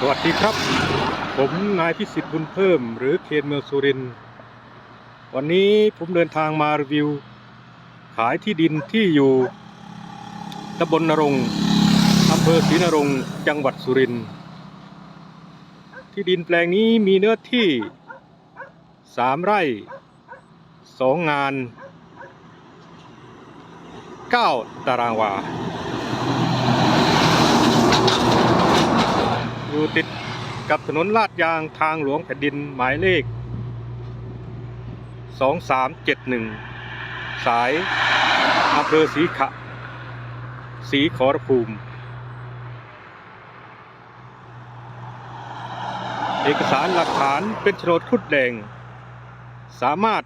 สวัสดีครับ ผมนายพิสิทธิ์บุญเพิ่ม หรือเคนเมืองสุรินทร์วันนี้ผมเดินทางมารีวิว ขายที่ดินที่อยู่ตำบลนรงอำเภอศรีนรงจังหวัดสุรินทร์ที่ดินแปลงนี้มีเนื้อที่สามไร่สองงานเก้าตารางวา อยู่ติดกับถนนลาดยางทางหลวงแผ่นดินหมายเลข 2371 สายอำเภอศรีขะศรีขอรภูมิ เอกสารหลักฐานเป็นโฉนดคุดแดง สามารถ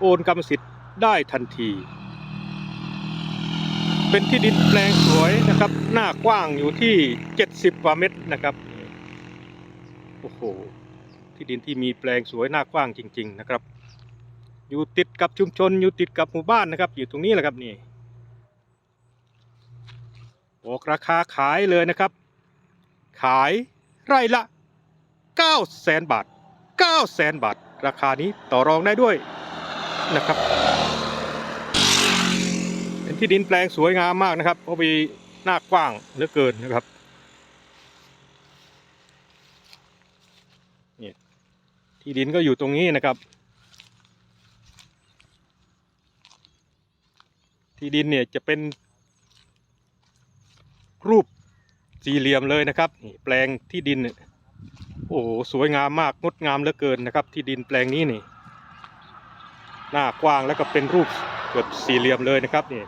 โอนกรรมสิทธิ์ได้ทันที เป็นที่ดินแปลงสวยนะครับ หน้ากว้างอยู่ที่ 70กว่าเมตรนะครับ โอ้โห ที่ดินที่มีแปลงสวยหน้ากว้างจริง ๆ นะครับ อยู่ติดกับชุมชน อยู่ติดกับหมู่บ้านนะครับ อยู่ตรงนี้แหละครับนี่บอกราคาขายเลยนะครับ ขายไร่ละ9แสนบาท9แสนบาท ราคานี้ต่อรองได้ด้วยนะครับ เป็นที่ดินแปลงสวยงามมากนะครับเพราะมีหน้ากว้างเหลือเกินนะครับ ที่ดินก็อยู่ตรงนี้นะครับ ที่ดินเนี่ยจะเป็น รูปสี่เหลี่ยมเลยนะครับนี่แปลงที่ดินโอ้โหสวยงามมากงดงามเหลือเกินนะครับ ที่ดินแปลงนี้นี่ หน้ากว้างแล้วก็เป็นรูปแบบสี่เหลี่ยมเลยนะครับนี่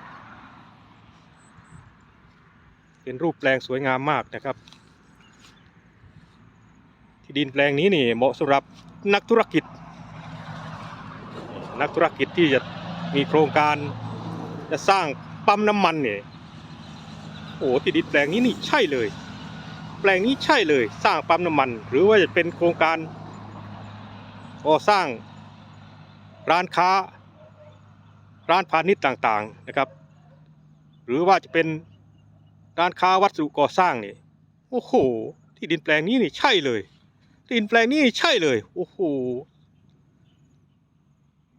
เป็นรูปแปลงสวยงามมากนะครับ ดินแปลงนี้นี่เหมาะสำหรับนักธุรกิจ นักธุรกิจที่จะมีโครงการจะสร้างปั๊มน้ำมันเนี่ยโอ้ที่ดินแปลงนี้นี่ใช่เลย แปลงนี้ใช่เลยสร้างปั๊มน้ำมัน หรือว่าจะเป็นโครงการก่อสร้างร้านค้า ร้านพาณิชย์ต่างๆนะครับ หรือว่าจะเป็นร้านค้าวัสดุก่อสร้างนี่โอ้โห ที่ดินแปลงนี้นี่ใช่เลย ดินแปลงนี้ใช่เลย โอ้โห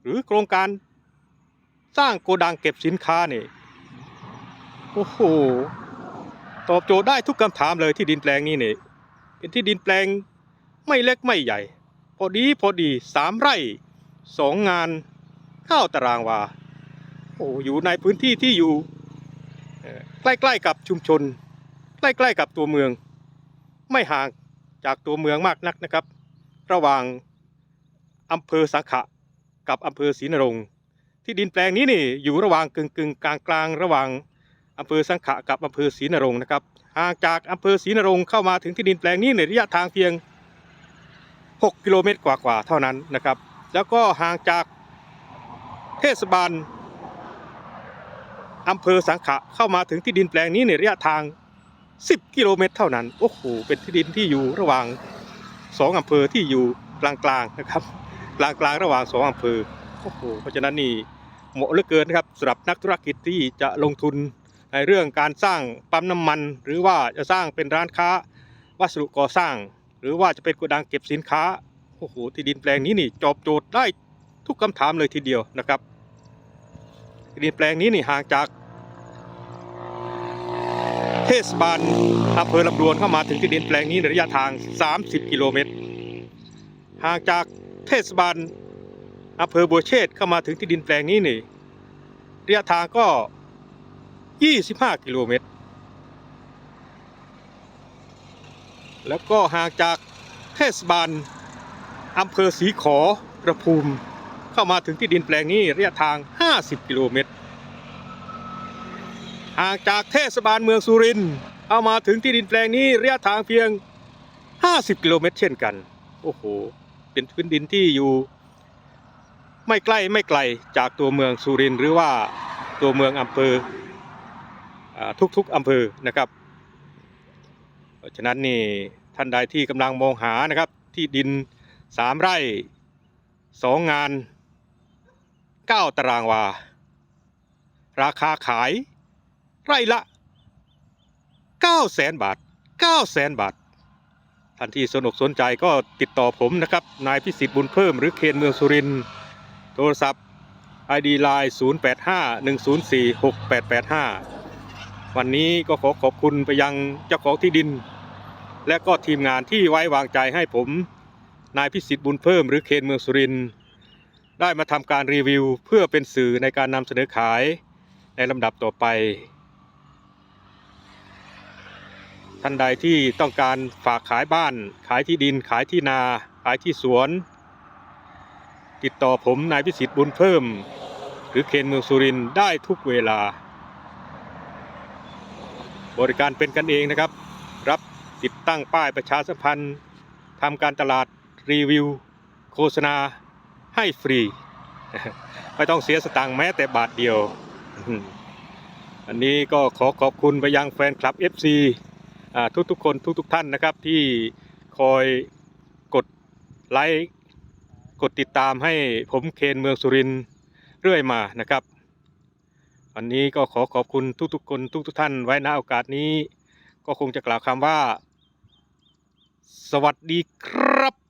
หรือโครงการสร้างโกดังเก็บสินค้านี่ โอ้โห ตอบโจทย์ได้ทุกคำถามเลยที่ดินแปลงนี้นี่ เป็นที่ดินแปลงไม่เล็กไม่ใหญ่ พอดีพอดีสามไร่สองงานเก้าวตารางวา โอ้อยู่ในพื้นที่ที่อยู่ ใกล้ๆกับชุมชน ใกล้ๆกับตัวเมือง ไม่ห่าง จากตัวเมืองมากนักนะครับ ระหว่างอำเภอสังขะกับอำเภอศรีนรงค์ที่ดินแปลงนี้นี่อยู่ระหว่างกึ่งกึ่งกลางกลางระหว่างอำเภอสังขะกับอำเภอศรีนรงค์นะครับห่างจากอำเภอศรีนรงค์เข้ามาถึงที่ดินแปลงนี้ในระยะทางเพียง 6 กิโลเมตรกว่าๆเท่านั้นนะครับ แล้วก็ห่างจากเทศบาลอำเภอสังขะเข้ามาถึงที่ดินแปลงนี้ในระยะทาง 10 กิโลเมตรเท่านั้น โอ้โห เป็นที่ดินที่อยู่ระหว่างสองอำเภอที่อยู่กลางๆนะครับ กลางๆระหว่างสองอำเภอ โอ้โห เพราะฉะนั้นนี่เหมาะเหลือเกินนะครับสำหรับนักธุรกิจที่จะลงทุนในเรื่องการสร้างปั๊มน้ำมัน หรือว่าจะสร้างเป็นร้านค้าวัสดุก่อสร้าง หรือว่าจะเป็นโกดังเก็บสินค้า โอ้โห ที่ดินแปลงนี้นี่ตอบโจทย์ได้ทุกคำถามเลยทีเดียวนะครับที่ดินแปลงนี้นี่ห่างจาก เทศบาลอำเภอลำดวนเข้ามาถึงที่ดินแปลงนี้ในระยะทาง 30 กิโลเมตรห่างจากเทศบาลอำเภอบัวเชษเข้ามาถึงที่ดินแปลงนี้นี่ระยะทางก็ 25 กิโลเมตร แล้วก็ห่างจากเทศบาลอำเภอศรีขอระภูมิเข้ามาถึงที่ดินแปลงนี้ระยะทาง 50 กิโลเมตร ห่างจากเทศบาลเมืองสุรินทร์เอามาถึงที่ดินแปลงนี้ระยะทางเพียง 50 กิโลเมตร เช่นกัน โอ้โห เป็นพื้นดินที่อยู่ ไม่ใกล้ไม่ไกลจากตัวเมืองสุรินทร์หรือว่าตัวเมืองอำเภอทุกๆอำเภอนะครับ เพราะฉะนั้นนี่ท่านใดที่กำลังมองหานะครับที่ดินสามไร่สองานเก้าตารางวา ราคาขาย ไร่ละ9 0 0แสนบาท 9 0 0แสนบาท ท่านที่สนอกสนใจก็ติดต่อผมนะครับ นายพิสิทธิ์บุญเพิ่มหรือเคนเมืองสุรินโทรศัพท์ ID Line 0851046885 วันนี้ก็ขอขอบคุณไปยังเจ้าของที่ดิน และก็ทีมงานที่ไว้วางใจให้ผม นายพิสิทธิ์บุญเพิ่มหรือเคนเมืองสุรินได้มาทำการรีวิว เพื่อเป็นสื่อในการนำเสนอขายในลำดับต่อไป ท่านใดที่ต้องการฝากขายบ้าน ขายที่ดิน ขายที่นา ขายที่สวน ติดต่อผมนายพิสิทธิ์บุญเพิ่ม หรือเคนเมืองสุรินได้ทุกเวลา บริการเป็นกันเองนะครับ รับติดตั้งป้ายประชาสัมพันธ์ทำการตลาดรีวิว โฆษณาให้ฟรี ไม่ต้องเสียสตังค์แม้แต่บาทเดียว อันนี้ก็ขอขอบคุณไปยังแฟนคลับ FC ทุกๆคนทุกๆท่านนะครับที่คอยกดไลค์กดติดตามให้ผมเคนเมืองสุรินเรื่อยมานะครับ วันนี้ก็ขอขอบคุณทุกๆคนทุกๆท่านไว้ณโอกาสนี้ ก็คงจะกล่าวคำว่า สวัสดีครับ